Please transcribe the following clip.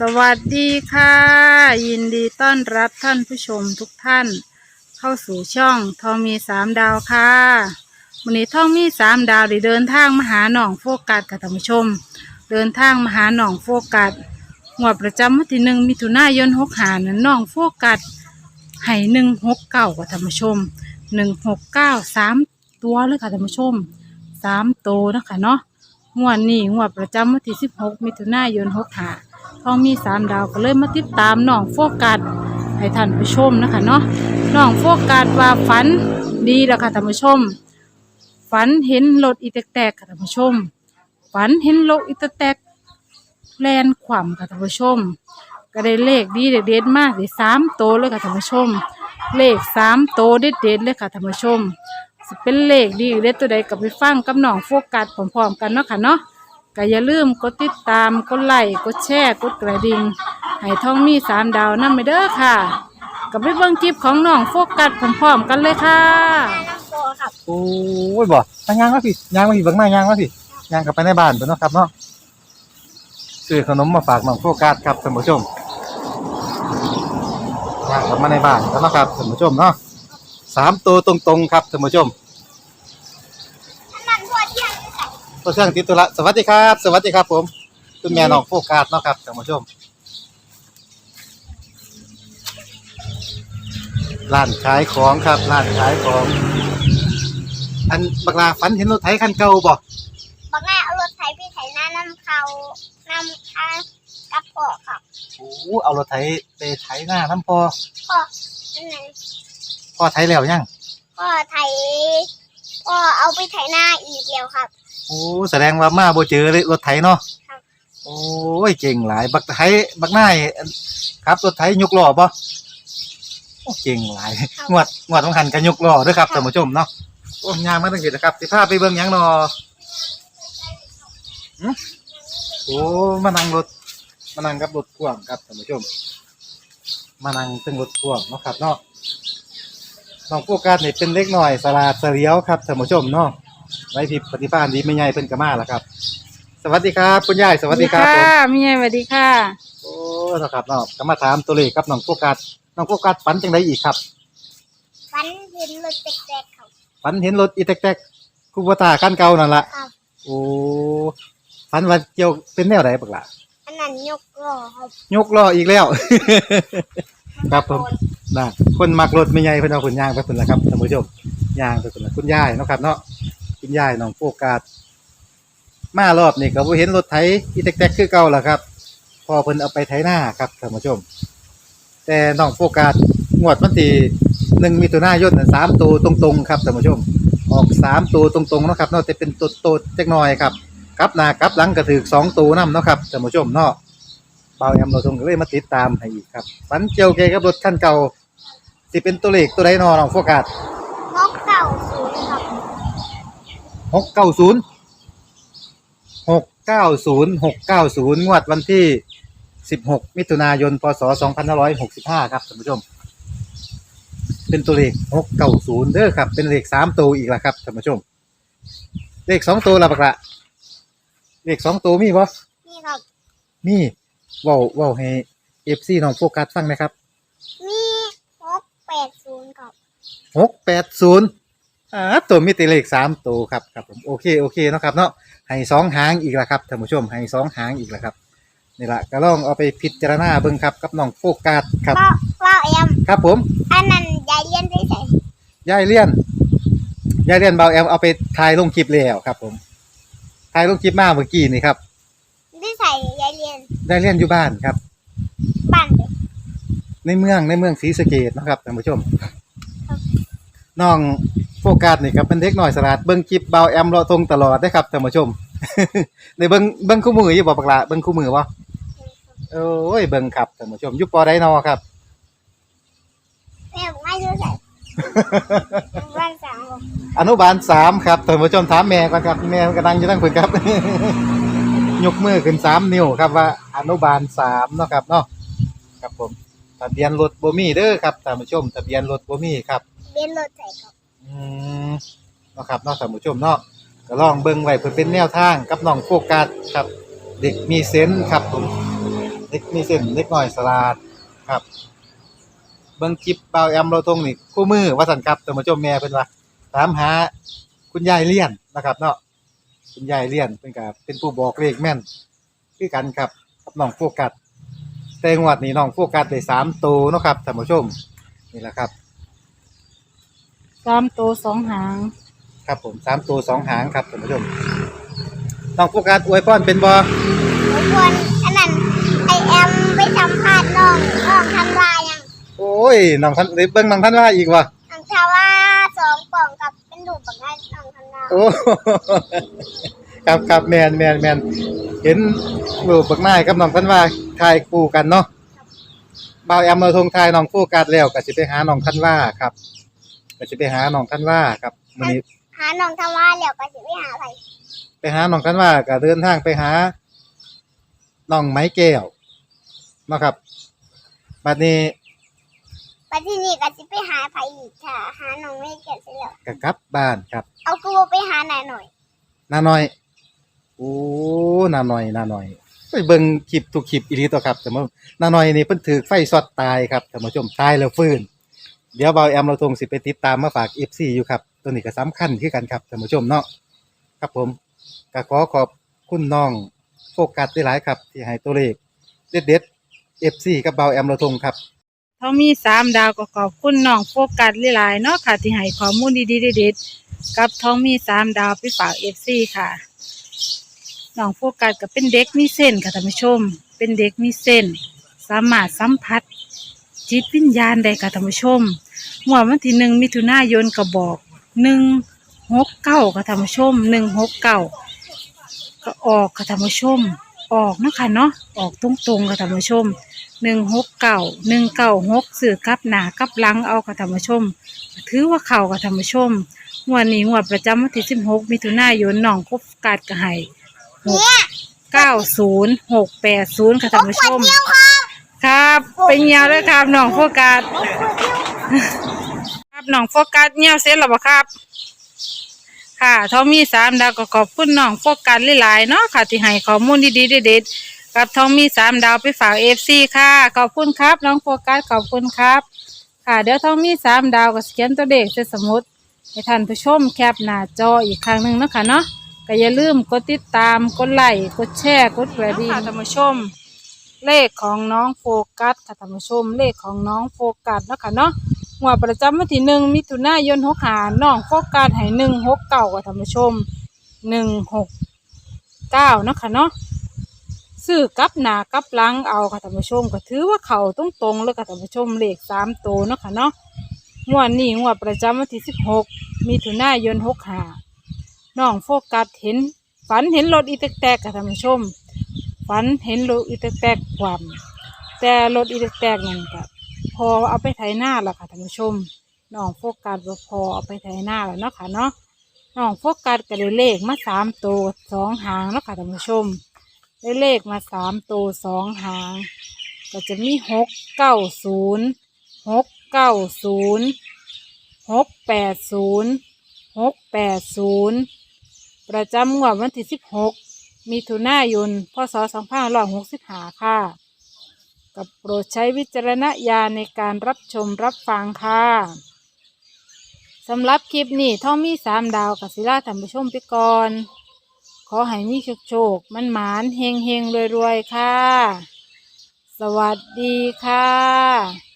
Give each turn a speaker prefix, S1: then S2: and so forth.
S1: สวัสดีค่ะ ยินดีต้อนรับท่านผู้ชมทุกท่าน เข้าสู่ช่องทอมีสามดาวค่ะวันนี้ทองมีสามดาวได้เดินทางมาหาหนองโฟกัสค่ะท่านผู้ชม เดินทางมาหาหนองโฟกัสหัวดประจำวันที่หนึ่งมิถุนายนหกหานั้นหนองโฟกัสให้หนึ่งหกเก้าค่ะท่านผู้ชมหนึ่งหกเก้าสามตัวเลยค่ะท่านผู้ชมสามโตวนะคะเนาะงวดนี้งวดประจำวันที่16มิถุนายน6หา ทองมีสามดาวก็เลยมาติดตามน้องโฟกัสให้ท่านผู้ชมนะคะเนาะน้องโฟกัสว่าฝันดีแล้วค่ะท่านผู้ชม ฝันเห็นรถอีแตกๆค่ะท่านผู้ชม ฝันเห็นรถอีแตกแลนขว่ำค่ะท่านผู้ชม ก็ได้เลขดีเด็ดมากได้สามโตเลยค่ะท่านผู้ชม เลขสามโตวเด็ดเลยค่ะท่านผู้ชมเป็นเลขดีหรือเลขตัวใดกับไปฟังกับน้องโฟกัสพร้อมๆกันเนาะค่ะเนาะ ก็อย่าลืมกดติดตามกดไลค์กดแชร์กดกระดิ่งให้ท่องมีสามดาวนั่นไปเด้อค่ะกับไปเบิ่งคลิปของน้องโฟกัสพร้อมๆกันเลยค่ะ
S2: น้ำโฟครับ
S3: โอ้ยบ่มายางมาพี่ยางมาพี่เบิ่งมายางมาพี่ยางกลับไปในบ้านเพิ่นเนาะครับเนาะซื้อขนมมาฝากน้องโฟกัสครับท่านผู้ชมยางกลับมาในบ้านแล้วเนาะครับท่านผู้ชมเนาะสามตัวตรงๆครับท่านผู้ชม
S2: น้ำโฟเที่ยงใส่
S3: ตัวเชื่องติดตัวละสวัสดีครับ สวัสดีครับ ผมคุณแม่น้องโฟกัสเนาะครับท่านผู้ชมร้านขายของครับร้านขายของ อันบักลาฝันเห็นรถไถคันเก่าบ่
S2: บอกง่ายเอารถไถไปไถหน้าน้ำเขาน้ำค้างกับพ่อครับ
S3: โอ้เอารถไถไปไถหน้าน้ำพอ
S2: พ่อนั่นไง
S3: พอไถแล้วยัง
S2: พ่อไถพ่อเอาไปไถหน้าอีกแล้วครับ
S3: โอ้แสดงว่ามาบ่เจอเลยรถไถเนาะ
S2: ครับ
S3: โอ้ยเก่งหลาย บักไถบักนายครับรถไถยกล้อบ่โอ้เก่งหลายงวดงวดต้องหันกันยกล้อเด้วยครับท่านผู้ชมเนาะโอ้ยางมาตั้งแต่นะครับสิพาไปเบิ่งหยังเนาะหึโอ้มานั่งรถมานั่งกับรถพ่วงครับท่านผู้ชม มานั่งตึงรถพ่วงเนาะครับเนาะน้องโฟกัสนี่เป็นเล็กหน่อยสลาดเสลียวครับท่านผู้ชมเนาะ ไว้พิปฏิภาณดีไม่ใหญ่เพิ่นก็มาแล้วครับ สวัสดีครับคุณยายสวัสดีครับผม
S1: มีไงสวัสดีค่ะ
S3: โอ้เนาะครับเนาะก็มาถามตัวเลขครับน้องโฟกัสน้องโฟกัสฝันจังไดอีกครับ
S2: ฟันเห็นรถแตกๆครับ
S3: ฝันเห็นรถอีแตกๆคูบตาคันเก่านั่นละ
S2: ครับ
S3: โอ้ฝันว่าเกี่ยวเป็นแนวไหนบักล่ะ
S2: อันนั้นยกล้อครับ
S3: ยกล้ออีกแล้ว ครับผมน่ะคนมักรถไม่ใหญ่เพิ่นเอาผลยางไปเพิ่นละครับท่านผู้ชมยางไปเพิ่นละคุณยายเนาะครับเนาะ คุณยายน้องโฟกัสมารอบนี้ก็บ่เห็นรถไถอีแตกๆคือเก่าล่ะครับ พอเพิ่นเอาไปไถหน้าครับท่านผู้ชม แต่น้องโฟกัสงวดวันที่หนึ่งมิถุนายนน่ะสามตัวตรงๆครับท่านผู้ชม ออกสามตัวตรงๆเนาะครับเนาะแต่เป็นตัวโตๆจักน่อยครับกลับหน้ากลับหลังก็ถือสองตัวนํเนาะครับท่านผู้ชมเนาะเบาแอมเราทงก็เลยมาติดตามให้อีกครับฝันเกี่ยวเกยวกับรถคันเก่าสิเป็นตัวเลขตัวใดนอน้องโฟกัส
S2: นกเก่าศูนย์ครับ
S3: หกเก้าศูนย์หกเก้าศูนย์หกเก้าศูนย์งวดวันที่สิบหกมิถุนายนพศสองพันห้าร้อยหกสิบห้าครับท่านผู้ชม เป็นตัวเลขหกเก้าศูนย์เด้อครับ เป็นเลขสามตัวอีกแล้วครับท่านผู้ชม เลขสองตัวละบักละเลขสองตัวมีบ่
S2: นี่ครับ
S3: มีเว้าเว้าให้เอฟซีน้องโฟกัสฟังนะครับ
S2: มีหกแปดศูนย์ครับ
S3: หกแปดศูนย์ อ่าตัวมีแต่เลขสามตัวครับครับผมโอเคโอเคเนาะครับเนาะให้สองหางอีกแล้วครับท่านผู้ชมให้สองหางอีกแล้วครับนี่ละก็ลองเอาไปพิจารณาเบิ่งครับกับน้องโฟกัสครับ
S2: ว่าว่าแอม
S3: ครับผม
S2: อันนั้นยายเลี้ยนได้ใส่
S3: ยายเลี่ยนยายเลี่ยนเบาแอมเอาไปถ่ายลงคลิปแล้วครับ ผมถ่ายลงคลิปมาเมื่อกี้นี่ครับ
S2: ได้ใส่ยายเลี้ยน
S3: ยายเลี่ยนอยู่บ้านครับ
S2: บ้านเด็ก
S3: ในเมืองในเมืองศรีสะเกดนาะครับท่านผู้ชมน้อง โฟกัสนี่ครับเป็นเด็กหน่อยสลัดเบิ้งคลิปเบาแอมเลาะทงตลอดได้อครับท่านผู้ชม ในเบิ้งเบิ้งคู่มืออยู่บ่ปักละเบิ้งคู่มือบ่โอ้ยเบิ้งครับท่านผู้ชมอยู่ปอไดนอครับ
S2: แม่ไม่ได้ใส่บ้านสามบอก
S3: อนุบาลสามครับท่านผู้ชมถามแม่ก่อนครับแม่กำลังอยู่ตั้งคนครับ ยกมือขึ้นสามนิ้วครับว่า อนุบาลสามเนาะครับเนาะครับผมทะเบียนรถบ่มีเด้อครับท่านผู้ชมทะเบียนรถบ่มีครับ
S2: เลี้ยนรถใส่ครับ
S3: อืมเนาะครับเนาะท่านผู้ชมเนาะก็ลองเบิ่งไว้เพื่อเป็นแนวทางกับน้องโฟกัสครับ เด็กมีเซนส์ครับผมเด็กมีเส้นเล็กหน้อยสลาดครับ เบิ่งคลิปเบาแอมเราทงนี่คู่มือว่าสันครับท่านผู้ชมแม่เพิ่นว่าถามหาคุณยายเลี่ยนนะครับ เนาะคุณยายเลี่ยนเพิ่นก็เป็นผู้บอกเลขแม่นคือกันครับกับน้องโฟกัสแต่งวดนี้น้องโฟกัสได้สามตัวเนาะครับท่านผู้ชมนี่แหละครับ
S1: สามตัวสองหาง
S3: ครับผมสามตัวสองหางครับท่านผู้ชมน้องโฟกัสอวยพรเป็นบอ
S2: ทุกคนอันนั้นไอแอมไปสัมภาษณ์น้องน้องทำลายยัง
S3: โอ้ยน้องท่านเบิ่งน้องท่านว่าอีกวะ
S2: น้องทว่าสองกล่องกับเป็นดูปบักได้น้องทำลาย
S3: โอ้ ครับครับแมนแมนแมนเห็นลูกบักนายกับน้องท่านว่าทายคู่กันเนาะบ่าวแอมมาทงทายน้องโฟกัสแล้วก็สิไปหาน้องท่านว่าครับ ก็สิไปหาน้องท่านว่าครับมื้อนี้
S2: หาน้องทว่าแล้วก็สิไปหาอะไร
S3: ไปหาน้องท่านว่าก็เดินทางไปหาน้องไม้แก้วเนาะครับบัดนี้
S2: ไปที่นี่ก็สิไปหาไผอีกค่ะหาน้องไม่เกิดเสร็จแล้ว
S3: ก็กลับบ้านครับ
S2: เอากูไปหาหน่อยหน่อย
S3: นาหน่อยโอ้นาหน่อยนาหน่อยไปเบิ่งคลิปทุกคลิปอีหลีตัวครับแต่ว่านาหน่อยนี่เพิ่นถือไฟช็อตตายครับท่านผู้ชมตายแล้วฟื้น เดี๋ยวเบาแอมเราทงสิไปติดตามมาฝาก FC อยู่ครับ ตัวนี้ก็สำคัญคือกันครับท่านผู้ชมเนาะครับผมก็ขอขอบคุณน้องโฟกัสได้หลายครับ ที่ให้ตัวเลขเด็ดๆ FC กับเบาแอมเราทงครับ
S1: เขามีสามดาวก็ขอบคุณน้องโฟกัสหลายๆเนาะค่ะที่ให้ข้อมูลดีๆเด็ดๆกับท้องมีสามดาวไปฝากเอฟซีค่ะน้องโฟกัสก็เป็นเด็กมีเส้นค่ะท่านผู้ชม เป็นเด็กมีเส้น สามารถสัมผัส จิตวิญญาณได้ค่ะท่านผู้ชมเมื่อวันที่หนึ่งมิถุนายนก็บอกหนึ่งหกเก้าค่ะท่านผู้ชมหนึ่งหกเก้าก็ออกค่ะท่านผู้ชม ออกนะคะเนาะออกตรงๆค่ะท่านผู้ชมหนึ่งหกเก่าหนึ่งเก่าหกสื่อกับหนากับหลังเอากับธรรมชม ถือว่าเข่ากับธรรมชมงวดนี้งวดประจำวันที่สิบหกมิถุนายนน้องพบกาดกระไห้หกเก้าศูนย์หกแปดศูนย์ค่ะธรรมชม ครับไปเงียวเลยครับน้องโฟกัสครับน้องโฟกัสเงียวเสร็จแล้วบ่ครับ ค่ะทอมมี่สามดาวก็ขอบคุณน้องโฟกัสหลายๆเนาะค่ะที่ให้ข้อมูลดีๆเด็ดๆกับทอมมี่สามดาวไปฝากเอฟซีค่ะ ขอบคุณครับ น้องโฟกัสขอบคุณครับ ค่ะเดี๋ยวทอมมี่สามดาวก็สเขียนตัวเลขใส่สมุดให้ท่านผู้ชมแคปหน้าจออีกครั้งหนึ่งเนาะคะเนาะก็อย่าลืมกดติดตามกดไลค์กดแชร์กดกระดิ่งค่ะท่านผู้ชม เลขของน้องโฟกัสค่ะท่านผู้ชมเลขของน้องโฟกัสเนาะค่ะเนาะหัวดประจำวันที่หนึ่งมิถุนายนหกหาน้องโฟกัสให้หนึ่งหกเก้าค่ะท่านผู้ชมหนึ่งหกเก้าเนาะค่ะเนาะซื้อกับหน้ากับหลังเอาค่ะท่านผู้ชมก็ถือว่าเขาตรงตรงๆเลยค่ะท่านผู้ชมเลขสามตัวเนาะค่ะเนาะงวดนี้งวดประจำวันที่สิบหกมิถุนายนหกหาน้องโฟกัสเห็นฝันเห็นรถอีแตกๆค่ะท่านผู้ชม ฝันเห็นรถอีแตกๆความ แต่รถอีแตกๆนั่นก็พอเอาไปไถนาแล้วค่ะท่านผู้ชมน้องโฟกัสว่าพอเอาไปไถนาแล้วเนาะค่ะเนาะน้องโฟกัสก็ได้เลขมาสามตัวสองหางเนาะค่ะท่านผู้ชมได้เลขมาสามตัวสองหาง ก็จะมีหกเก้าศูนย์หกเก้าศูนย์หกแปดศูนย์หกแปดศูนย์ประจำงวดวันที่สิบหก มิถุนายน พศ2565ค่ะ กับโปรดใช้วิจารณญาณในการรับชมรับฟังค่ะสำหรับคลิปนี้ท่องมีสามดาวกับศิลาธรรมชมไปก่อนขอให้มีโชคโชค มันหมานเฮงเฮงรวยรวยๆค่ะ สวัสดีค่ะ